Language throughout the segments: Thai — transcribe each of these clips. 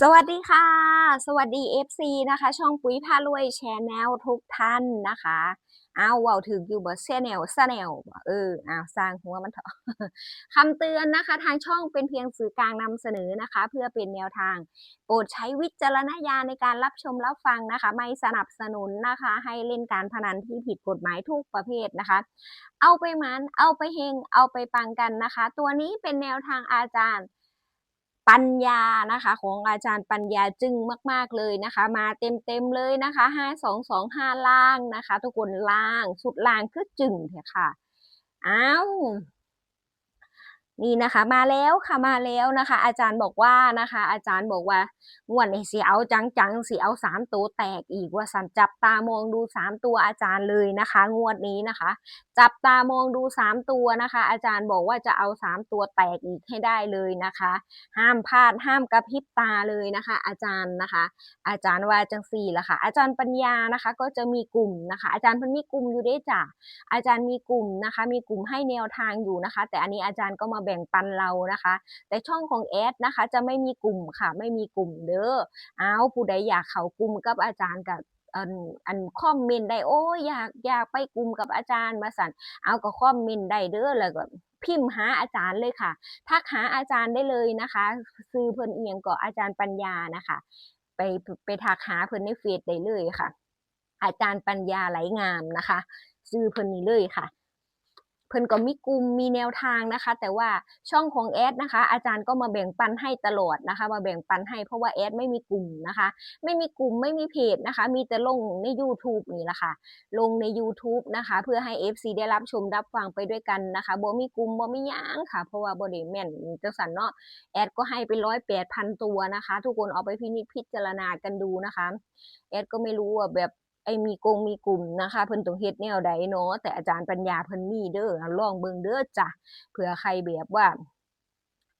สวัสดีค่ะ สวัสดี FC นะคะ ช่องปุ๋ยพารวยแชนแนลทุกท่านนะคะเอาวเว้าถึงอยู่บ่แชนแนลซะแนวบ่เอออ้าวสร้างหัวมันเถอะคำเตือนนะคะ ทางช่องเป็นเพียงสื่อกลางนำเสนอนะคะ เพื่อเป็นแนวทาง โปรดใช้วิจารณญาณในการรับชมรับฟังนะคะ ไม่สนับสนุนนะคะ ให้เล่นการพนันที่ผิดกฎหมายทุกประเภทนะคะ เอาไปมันเอาไปเฮงเอาไปปังกันนะคะ ตัวนี้เป็นแนวทางอาจารย์ ปัญญานะคะ ของอาจารย์ปัญญาจึงมาก ๆเลยนะคะ มาเต็มๆเลยนะคะห้าสองสองห้าล่างนะคะ ทุกคนล่างสุดล่างคือจึงเถอะค่ะอ้าว นี่นะคะมาแล้วค่ะมาแล้วนะคะ อาจารย์บอกว่านะคะ อาจารย์บอกว่างวดนี้สิเอาจังๆสิเอาสามตัวแตกอีกว่าสันจับตามองดูสามตัวอาจารย์เลยนะคะ งวดนี้นะคะ จับตามองดูสามตัวนะคะ อาจารย์บอกว่าจะเอาสามตัวแตกอีกให้ได้เลยนะคะ ห้ามพลาดห้ามกระพริบตาเลยนะคะ อาจารย์นะคะ อาจารย์ว่าจังสี่ละค่ะ อาจารย์ปัญญานะคะ ก็จะมีกลุ่มนะคะ อาจารย์เพิ่นมีกลุ่มอยู่ด้วยจ้ะอาจารย์มีกลุ่มนะคะ มีกลุ่มให้แนวทางอยู่นะคะ แต่อันนี้อาจารย์ก็มาแบ่งปันเรานะคะ แต่ช่องของแอดนะคะ จะไม่มีกลุ่มค่ะ ไม่มีกลุ่มเด้อเอาผู้ใดอยากเข้ากลุ่มกับอาจารย์กับอันอันคอมเมนต์ได้โอ้ยอยากอยากไปกลุ่มกับอาจารย์มาสั่นเอาก็คอมเมนต์ได้เด้อแล้วก็พิมพ์หาอาจารย์เลยค่ะ ทักหาอาจารย์ได้เลยนะคะซื้อเพิ่นเอียงก็อาจารย์ปัญญานะคะ ไปไปทักหาเพิ่นในเฟซได้เลยค่ะ อาจารย์ปัญญาไหลงามนะคะ ซื้อเพิ่นนี้เลยค่ะ เพิ่นก็มีกลุ่มมีแนวทางนะคะ แต่ว่าช่องของแอดนะคะ อาจารย์ก็มาแบ่งปันให้ตลอดนะคะ มาแบ่งปันให้เพราะว่าแอดไม่มีกลุ่มนะคะ ไม่มีกลุ่มไม่มีเพจนะคะ มีแต่ลงใน YouTube นี่แหละค่ะ ลงใน YouTube นะคะ เพื่อให้ FC ได้รับชมรับฟังไปด้วยกันนะคะบ่มีกลุ่มบ่มียังค่ะ เพราะว่าบ่ได้แม่นจังซั่นเนาะแอดก็ให้ไปร้อยแปดพันตัวนะคะ ทุกคนเอาไปพินิจพิจารณากันดูนะคะแอดก็ไม่รู้ว่าแบบ ไอ้มีกงมีกลุ่มนะคะเพิ่นต้องเฮ็ดแนวใดเนาะแต่อาจารย์ปัญญาเพิ่นมีเด้อลองเบิ่งเด้อจ้ะเผื่อใครแบบว่า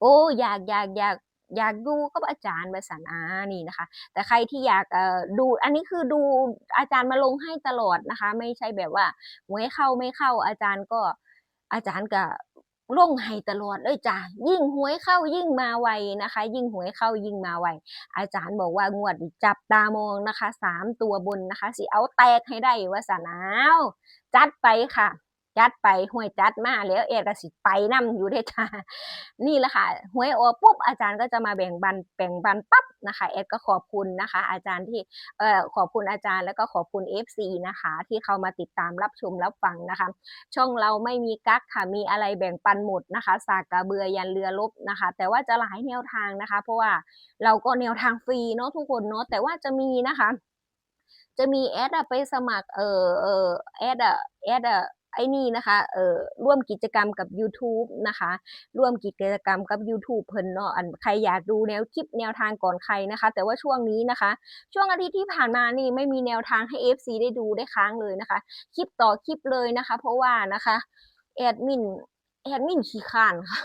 โอ้อยากอยากอยากอยากดูกับอาจารย์ว่าซั่นอานี่นะคะ แต่ใครที่อยากดูอันนี้คือดูอาจารย์มาลงให้ตลอดนะคะ ไม่ใช่แบบว่าหวยเข้าไม่เข้าอาจารย์ก็อาจารย์ก็ ลงให้ตลอดเลยจ้ะยิ่งหวยเข้ายิ่งมาไวนะคะ ยิ่งหวยเข้ายิ่งมาไวอาจารย์บอกว่างวดจับตามองนะคะสามตัวบนนะคะสิเอาแตกให้ได้ว่าสนาวจัดไปค่ะ จัดไปห่วยจัดมาแล้วเอกสิไปนํอยู่เด้จ้านี่แหละค่ะหวยออกปุ๊บอาจารย์ก็จะมาแบ่งบันแบ่งบันปั๊บนะคะเอกก็ขอบคุณนะคะ อาจารย์ที่เอ่อขอบคุณอาจารย์แล้วก็ขอบคุณ FC นะคะ ที่เข้ามาติดตามรับชมรับฟังนะคะ ช่องเราไม่มีกั๊กค่ะมีอะไรแบ่งปันหมดนะคะสากกระเบือยันเรือลบนะคะ แต่ว่าจะหลายแนวทางนะคะ เพราะว่าเราก็แนวทางฟรีเนาะทุกคนเนาะแต่ว่าจะมีนะคะ จะมีแอดไปสมัครเอ่อเออแอดอะแอดอะ ไอ้นี่นะคะ เอ่อ ร่วมกิจกรรมกับ YouTube นะคะ ร่วมกิจกรรมกับ YouTube เพิ่นเนาะ อันใครอยากดูแนวคลิปแนวทางก่อนใครนะคะ แต่ว่าช่วงนี้นะคะ ช่วงอาทิตย์ที่ผ่านมานี่ไม่มีแนวทางให้ FC ได้ดูได้ค้างเลยนะคะ คลิปต่อคลิปเลยนะคะ เพราะว่านะคะ แอดมิน แอดมินขี้ข้านค่ะ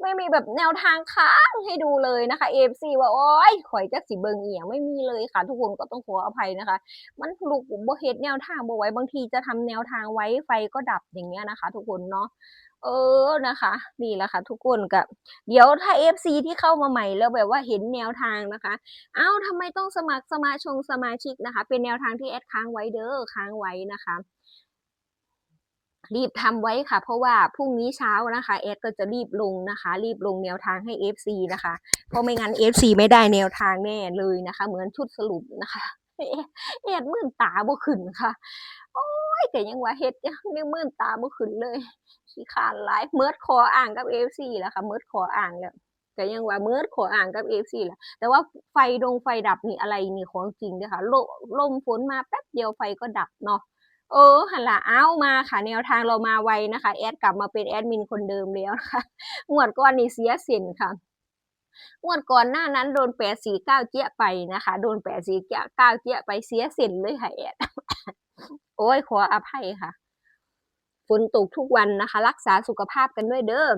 ไม่มีแบบแนวทางค้างให้ดูเลยนะคะ AFC ว่าโอ๊ยข่อยจักสิเบิงเอียงไม่มีเลยค่ะ ทุกคนก็ต้องขออภัยนะคะ มันลูกบ่เฮ็ดแนวทางบ่ไว้บางทีจะทำแนวทางไว้ไฟก็ดับอย่างเงี้ยนะคะ ทุกคนเนาะเออนะคะนี่แหละค่ะทุกคนก็เดี๋ยวถ้า FC ที่เข้ามาใหม่แล้วแบบว่าเห็นแนวทางนะคะ เอ้าทำไมต้องสมัครสมาชงสมาชิกนะคะ เป็นแนวทางที่แอดค้างไว้เด้อค้างไว้นะคะ รีบทำไว้ค่ะ เพราะว่าพรุ่งนี้เช้านะคะแอดก็จะรีบลงนะคะ รีบลงแนวทางให้ FC นะคะ เพราะไม่งั้น FC ไม่ได้แนวทางแน่เลยนะคะ เหมือนชุดสรุปนะคะแอดมื่นตาบ่ขึ้นค่ะโอ้ยแต่ยังว่าเฮ็ดยังยังมื่นตาบ่ขึ้นเลยขี้คร้านหลายเมิดขออ่างกับ FC แล้วค่ะเมิดขออ่างแล้วก็ยังว่าเมิดขออ่างกับ FC แหละแต่ว่าไฟดงไฟดับนี่อะไรนี่ของจริงเด้อค่ะลลมฝนมาแป๊บเดียวไฟก็ดับเนาะ เออหันล่ะอ้ามาค่ะ แนวทางเรามาไวนะคะ แอดกลับมาเป็นแอดมินคนเดิมแล้วนะคะงวดก่อนนี่เสียส้นค่ะงวดก่อนหน้านั้นโดน849เก้าเจี๊ยไปนะคะ โดน849เก้าเจี๊ยไปเสียส้นเลยค่ะแอดโอ้ยขออภัยค่ะฝนตกทุกวันนะคะ รักษาสุขภาพกันด้วยเด้อ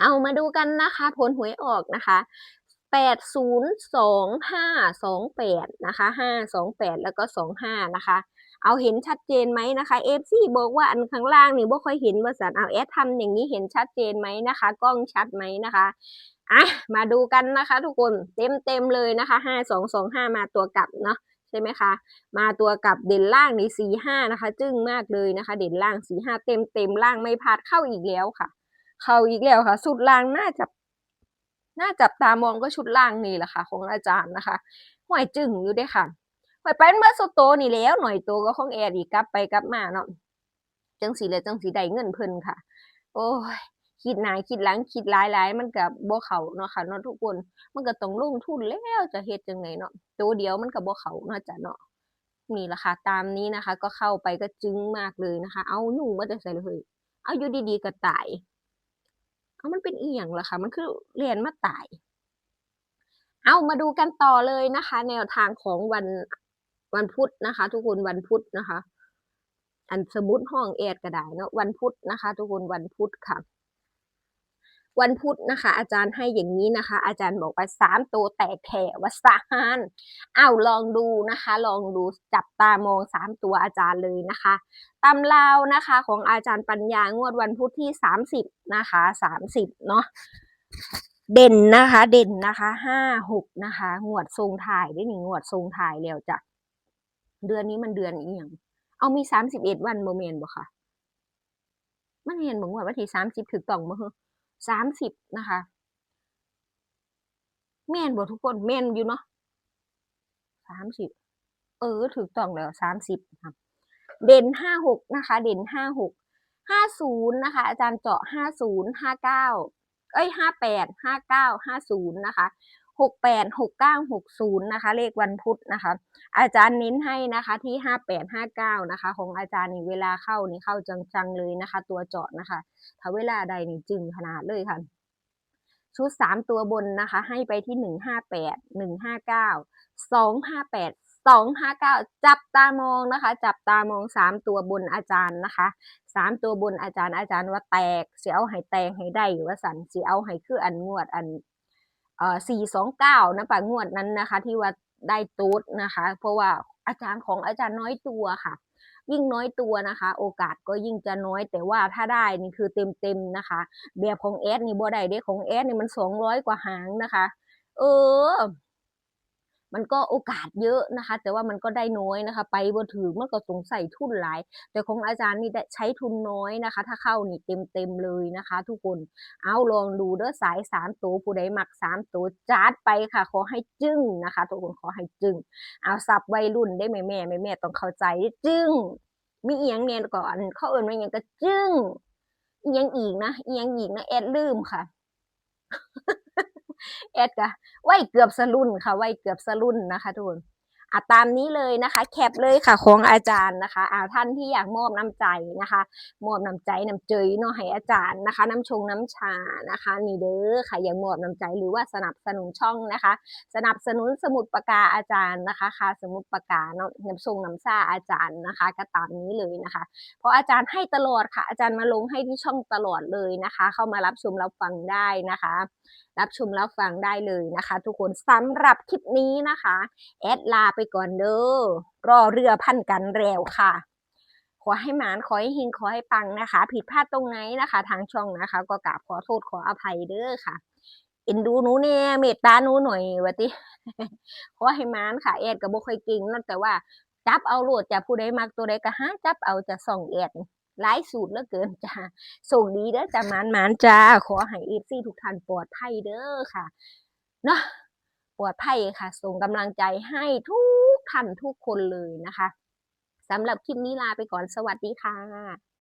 เอามาดูกันนะคะ ผลหวยออกนะคะ802528นะคะ528แล้วก็25นะคะ เอาเห็นชัดเจนไหมนะคะเอฟซีบอกว่าอันข้างล่างนี่บ่ค่อยเห็นว่าสันเอาแอดทำอย่างนี้เห็นชัดเจนไหมนะคะ กล้องชัดไหมนะคะอะมาดูกันนะคะ ทุกคนเต็มเต็มเลยนะคะห้าสองสองห้ามาตัวกลับเนาะใช่ไหมคะ มาตัวกลับเด่นล่างนี่สี่ห้านะคะ จึ้งมากเลยนะคะ เด่นล่างสี่ห้าเต็มเต็มล่างไม่พลาดเข้าอีกแล้วค่ะ เข้าอีกแล้วค่ะ สุดล่างน่าจะน่าจับตามองก็ชุดล่างนี่แหละค่ะ ของอาจารย์นะคะห่วยจึ้งอยู่ด้วยค่ะ ห่วยไปเมื่อสุโตนี่แล้ว หน่อยโตก็ของแอร์อีกกลับไปกลับมาเนาะจังสีเลยจังสีได้เงินเพิ่นค่ะ โอ้ยคิดหนาคิดหลังคิดหลายหลายมันก็บ่เขาเนาะค่ะเนาะทุกคน มันก็ต้องลงทุนแล้วจะเฮ็ดจังไดเนาะตัวเดียวมันก็บ่เขาเนาะจ้ะเนาะนี่ละค่ะตามนี้นะคะ ก็เข้าไปก็จึ้งมากเลยนะคะ เอายุ่งมาแต่ไสเลยเฮ้ยเอาอยู่ดีๆก็ตายเอามันเป็นอีหยังล่ะคะมันคือเรียนมาตาย เอามาดูกันต่อเลยนะคะ แนวทางของวัน วันพุธนะคะ ทุกคนวันพุธนะคะ อันสมมุติห้องแอดก็ได้เนาะวันพุธนะคะ ทุกคนวันพุธค่ะ วันพุธนะคะ อาจารย์ให้อย่างนี้นะคะ อาจารย์บอกว่าสามตัวแตกแถวสานอ้าวลองดูนะคะ ลองดูจับตามองสามตัวอาจารย์เลยนะคะตำราวนะคะ ของอาจารย์ปัญญางวดวันพุธที่สามสิบนะคะสามสิบเนาะเด่นนะคะ เด่นนะคะห้าหกนะคะ งวดทรงถ่ายได้หนึ่งงวดทรงถ่ายแล้วจ้ะ เดือนนี้มันเดือนอีหยังเอามีสามสิบเอ็ดวันโมเมนบ่ค่ะ มันเห็นบอกว่าวันที่สามสิบถึงต้องมาเหรอสามสิบนะคะ แม่นบ่ทุกคนแม่นอยู่เนาะสามสิบเออถูกต้องแล้วสามสิบครับเด่นห้าหกนะคะ เด่นห้าหกห้าศูนย์นะคะ อาจารย์เจาะห้าศูนย์ห้าเก้าเอ้ยห้าแปดห้าเก้าห้าศูนย์นะคะ หกแปดหกเก้าหกศูนย์นะคะ เลขวันพุธนะคะ อาจารย์เน้นให้นะคะที่ห้าแปดห้าเก้านะคะ ของอาจารย์นี่เวลาเข้านี่เข้าจังๆเลยนะคะ ตัวเจาะนะคะ ถ้าเวลาใดนี่จึงขนาดเลยค่ะ ชุดสามตัวบนนะคะ ให้ไปที่หนึ่งห้าแปดหนึ่งห้าเก้าสองห้าแปดสองห้าเก้าจับตามองนะคะ จับตามองสามตัวบนอาจารย์นะคะสามตัวบนอาจารย์อาจารย์ว่าแตกเสียเอาให้แตกให้ได้ว่าสันเสียเอาให้คืออันงวดอัน สี่สองเก้านะปะงวดนั้นนะคะ ที่ว่าได้ตูดนะคะ เพราะว่าอาจารย์ของอาจารย์น้อยตัวค่ะ ยิ่งน้อยตัวนะคะ โอกาสก็ยิ่งจะน้อย แต่ว่าถ้าได้นี่คือเต็มๆนะคะแบบของแอสนี่บ่ได้เด็กของแอสนี่มันสองร้อยกว่าหางนะคะ เออ มันก็โอกาสเยอะนะคะ แต่ว่ามันก็ได้น้อยนะคะ ไปบ่ถึงมันก็สงสัยทุนหลาย แต่ของอาจารย์นี่ได้ใช้ทุนน้อยนะคะ ถ้าเข้านี่เต็มๆเลยนะคะ ทุกคนเอาลองดูเด้อสายสามตัวผู้ใดหมักสามตัวจัดไปค่ะ ขอให้จึ้งนะคะ ทุกคนขอให้จึ้งเอาสับวัยรุ่นได้แม่แม่แม่แม่ต้องเข้าใจจึ้งมีเอียงเนี่ยก่อนเขาเอิ้นว่าหยังก็จึ้งเอียงอีกนะเอียงอีกนะแอดลืมค่ะ แอดก็ไว้เกือบสรุ่นค่ะ ไว้เกือบสรุ่นนะคะทุกคนอะตามนี้เลยนะคะ แคปเลยค่ะของอาจารย์นะคะอ่าท่านที่อยากมอบน้ำใจนะคะ มอบน้ำใจน้ำเจยเนาะให้อาจารย์นะคะ น้ำชงน้ำชานะคะ นี่เด้อค่ะอยากมอบน้ำใจหรือว่าสนับสนุนช่องนะคะ สนับสนุนสมุดปากกาอาจารย์นะคะค่าสมุดปากกาเนาะน้ำทรงน้ำซ่าอาจารย์นะคะ ก็ตามนี้เลยนะคะ เพราะอาจารย์ให้ตลอดค่ะ อาจารย์มาลงให้ที่ช่องตลอดเลยนะคะ เข้ามารับชมรับฟังได้นะคะ รับชมรับฟังได้เลยนะคะ ทุกคนสำหรับคลิปนี้นะคะ แอดลาไปก่อนเด้อรอเรือพันกันแล้วค่ะ ขอให้หมานขอให้หิงขอให้ปังนะคะ ผิดพลาดตรงไหนนะคะ ทางช่องนะคะ ก็กราบขอโทษขออภัยเด้อค่ะเอ็นดูหนูเนี่ยเมตตาหนูหน่อยวะติขอให้หมานค่ะแอดก็บ่ค่อยเก่งนั่นแต่ว่าจับเอาโลดจะผู้ใดมักตัวใดก็หาจับเอาจะส่องแอด หลายสูตรเหลือเกินจ้าส่งดีเด้อจ้ามานมานจ้า ขอให้เอฟซีทุกท่านปลอดภัยเด้อค่ะ เนาะปลอดภัยค่ะ ส่งกำลังใจให้ทุกท่านทุกคนเลยนะคะสำหรับคลิปนี้ลาไปก่อนสวัสดีค่ะ